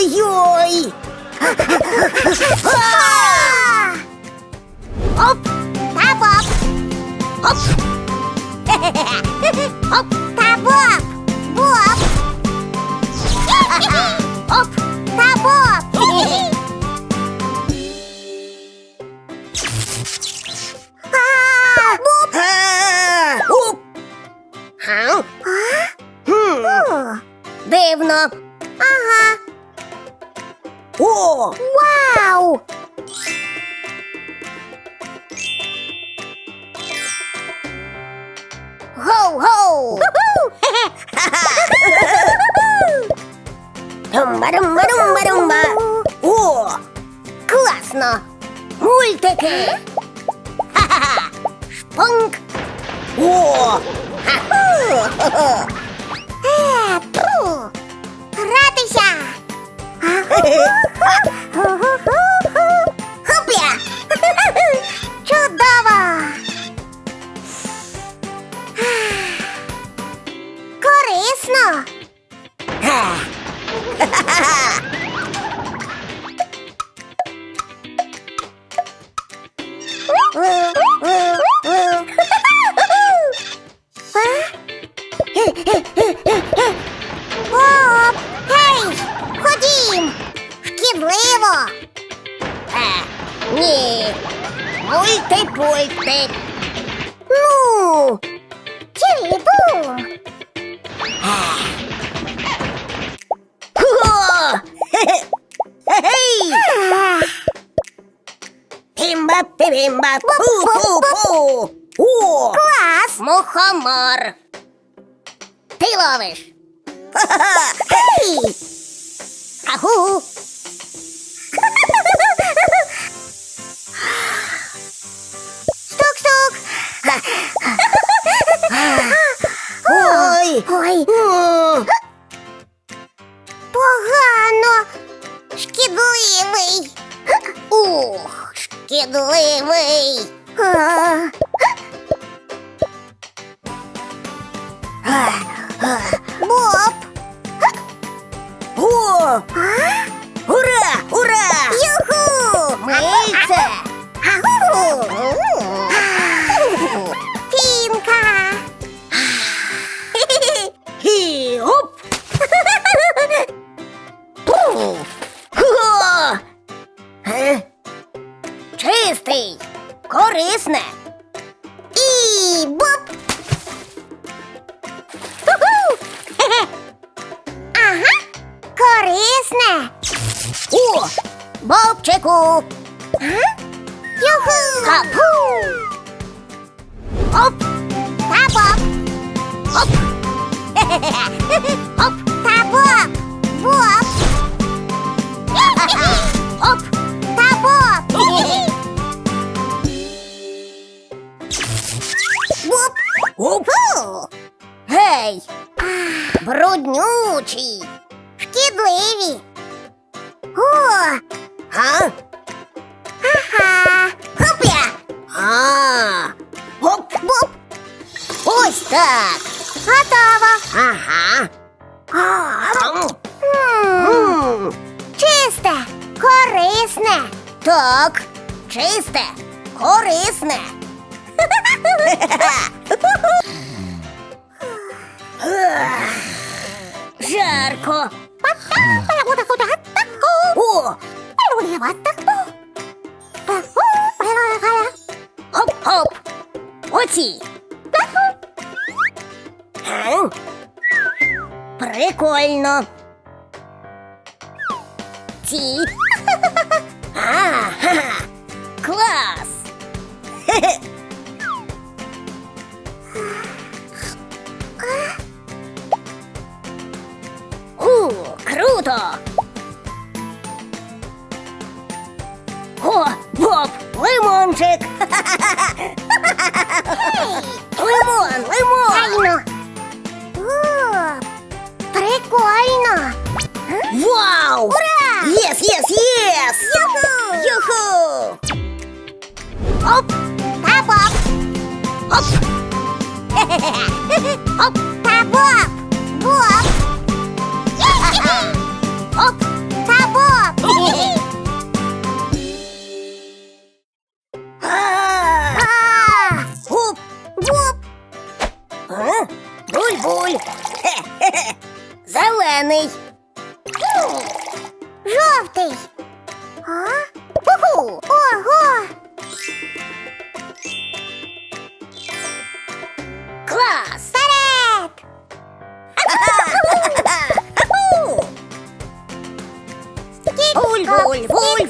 Ой-ой-ой. Оп. Та боп. Оп. Оп. Та боп. Боп. О! Вау! Гоу-гоу! Румба-румба-румба-румба! О! Класно! Мультики! Ха-ха-ха! Шпунк! О! Ха-ху! 哈哈哈。Гей! Пімба, пімба, пу-пу-пу. О! Клас! Мухомор. Ти ловиш. Гей! Агу! Ой! Ой! Погано! Шкідливий! Ух, шкідливий! Боб! О! Ура! Бобчику! Юху! Капу! Оп! Та боп! Оп! Оп! Та боп! Боп! Оп! Та боп! Боп! Оп! Гей! Бруднючі! Шкідливі! О! А? Ага! Хопля! А! Оп! Боп! Ось так! Готово! Ага! М, Чисте! Корисне! Так, чисте, корисне. Жарко. О! Хоп-хоп. Оці. Ау. Прикольно. Ці. Ага. Клас. Лимончик. Лимон, лимон. О, прикольно. Вау! Ура! Єс, єс, єс! Юху! Юху! Оп! Та боп! Оп! Оп! Та боп! Боп!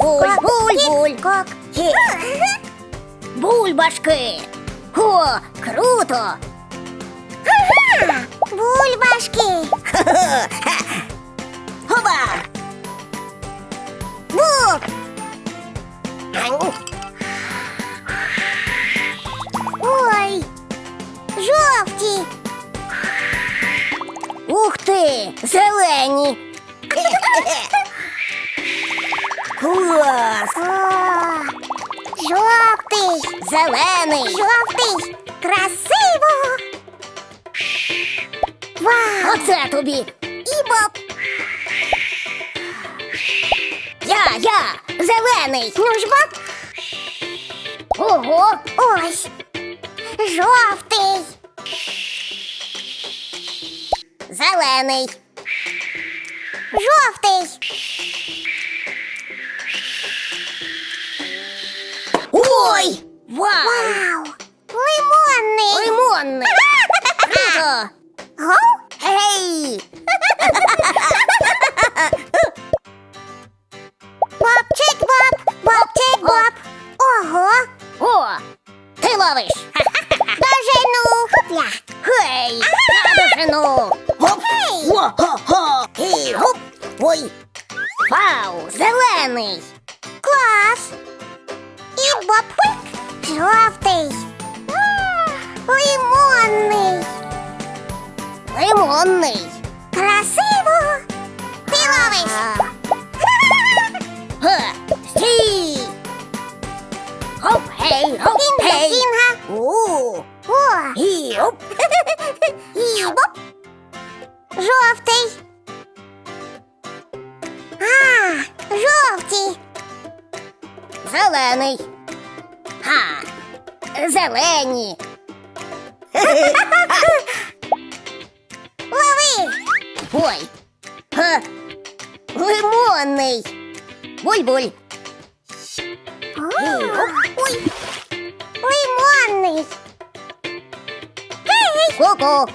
Буль-буль, буль-буль, буль-буль. Хе. Бульбашки! О, круто! Бульбашки! Хоба! Буб! Ой! Жовті! Ух ти! Зелені! Клас! Жовтий! Зелений! Жовтий! Красиво! Вау! Оце тобі! І боп! Я, я! Зелений! Ну ж боп! Ого! Ось! Жовтий! Зелений! Жовтий! Ой! Вау! Вау! Лимонний! Лимонний! Круто! Гей! Зелений! Ха! Зелені! Лови! Ой! Ха! Лимонний! Буль-буль! Ой! Лимонний! Ку-ку!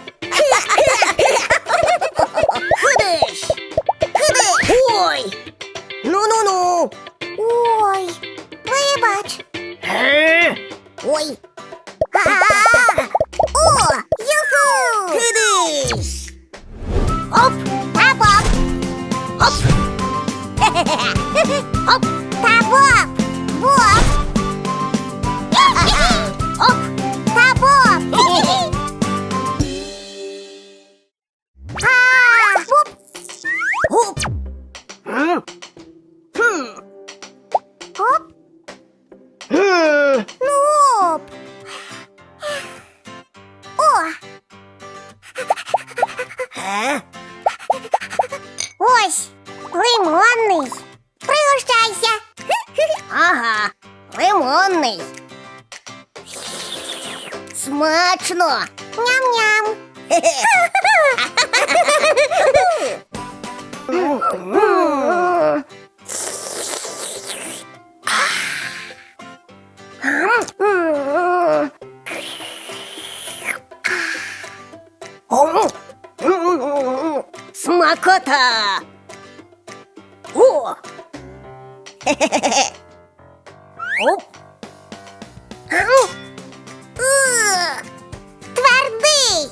Ага, лимонний. Смачно. Ням-ням. Смакота! О! Оп! Ау! Е! Твердий!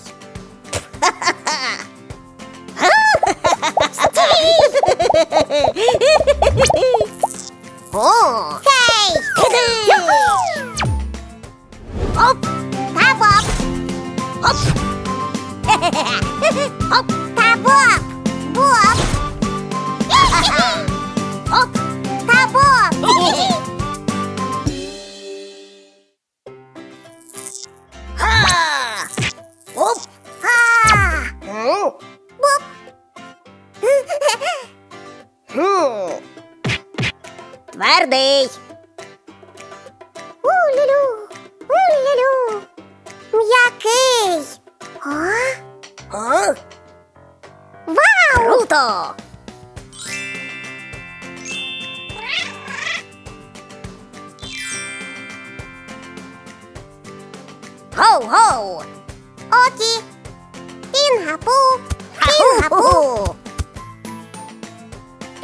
О! Хей! Іди! Оп! Та боп! Оп! Оп! Та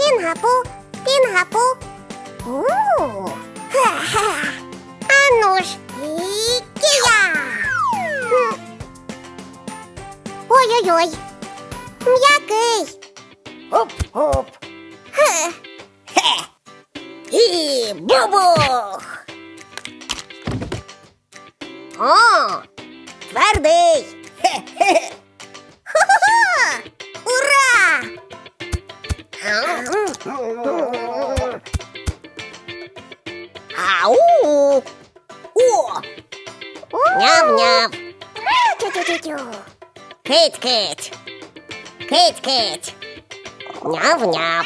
Пінгапу! Пінгапу! У! Ха-ха! Ану ж! Кія! Ой-ой-ой! М'який! Оп-оп! Хе! Хе! І бубух! О, твердий. Кить-кить. Кить-кить. Няв-няв.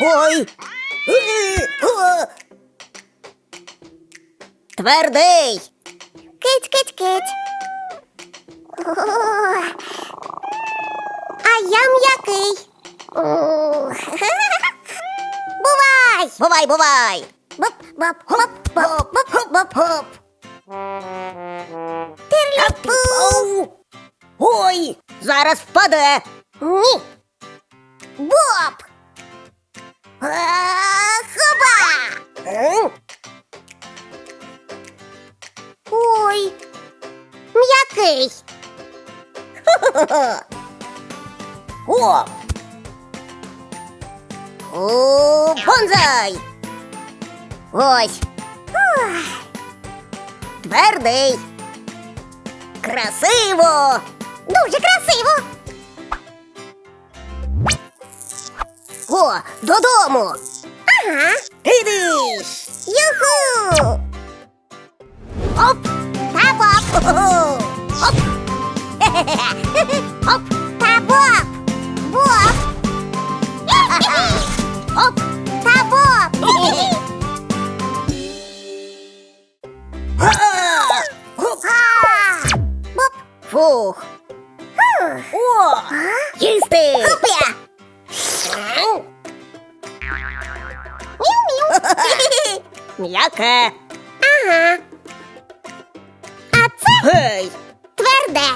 Ой! Твердий. Кить, кить, кить. А я м'який. Бувай! Бувай, бувай! Боп, боп, хоп, боп, боп, хоп, боп, хоп. Тирліпу! Ой! Зараз впаде! Ні! Боп! А, Хоба! Ой, м'який. О! О, бонзай! Ось. Твердий. Красиво! Дуже красиво. О, додому. Ага. Іди. Юху. Оп! Та боп! Оп! Оп! Та боп! Оп! Та боп! Боп! Фух! О! Їсти! Хопля! Міу-міу! М'яке! Ага. А це Гей! тверде.